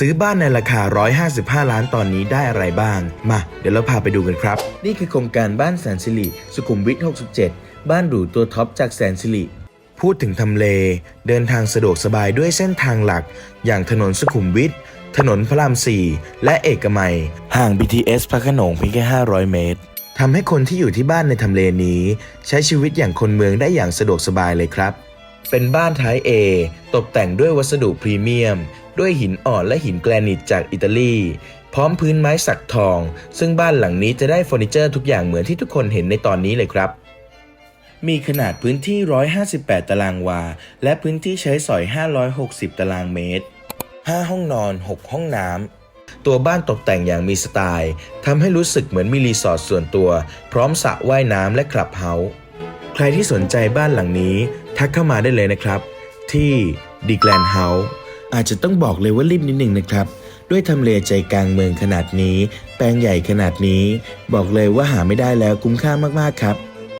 ซื้อบ้านในราคา 155 ล้านตอนนี้ได้อะไรบ้าง มา เดี๋ยวเราพาไปดูกันครับ นี่คือโครงการบ้านแสนสิริสุขุมวิท 67 บ้านหรูตัวท็อปจากแสนสิริ พูดถึงทำเล เดินทางสะดวกสบายด้วยเส้นทางหลัก อย่างถนนสุขุมวิท ถนนพระราม 4 และเอกมัย ห่าง BTS พระโขนงเพียงแค่ 500 เมตรทำให้คนที่อยู่ที่บ้านในทำเลนี้ ใช้ชีวิตอย่างคนเมืองได้อย่างสะดวกสบายเลยครับ เป็นบ้านท้าย A ตกแต่งด้วยวัสดุพรีเมียม ด้วยหินอ่อนและหินแกรนิตจากอิตาลี พร้อมพื้นไม้สักทอง ซึ่งบ้านหลังนี้จะได้เฟอร์นิเจอร์ทุกอย่างเหมือนที่ทุกคนเห็นในตอนนี้เลยครับ มีขนาดพื้นที่ 158 ตารางวา และพื้นที่ใช้สอย 560 ตารางเมตร 5 ห้องนอน 6 ห้องน้ำตัวบ้านตกแต่งอย่างมีสไตล์ทำให้รู้สึกเหมือนมีรีสอร์ทส่วนตัว พร้อมสระว่ายน้ำและคลับเฮาส์ ใครที่สนใจบ้านหลังนี้ ทักเข้ามาได้เลยนะครับ ที่ดีแกลนเฮาส์อาจจะต้องบอกเลยว่ารีบนิดหนึ่งนะครับ ด้วยทำเลใจกลางเมืองขนาดนี้ แปลงใหญ่ขนาดนี้ บอกเลยว่าหาไม่ได้แล้วคุ้มค่ามากๆครับ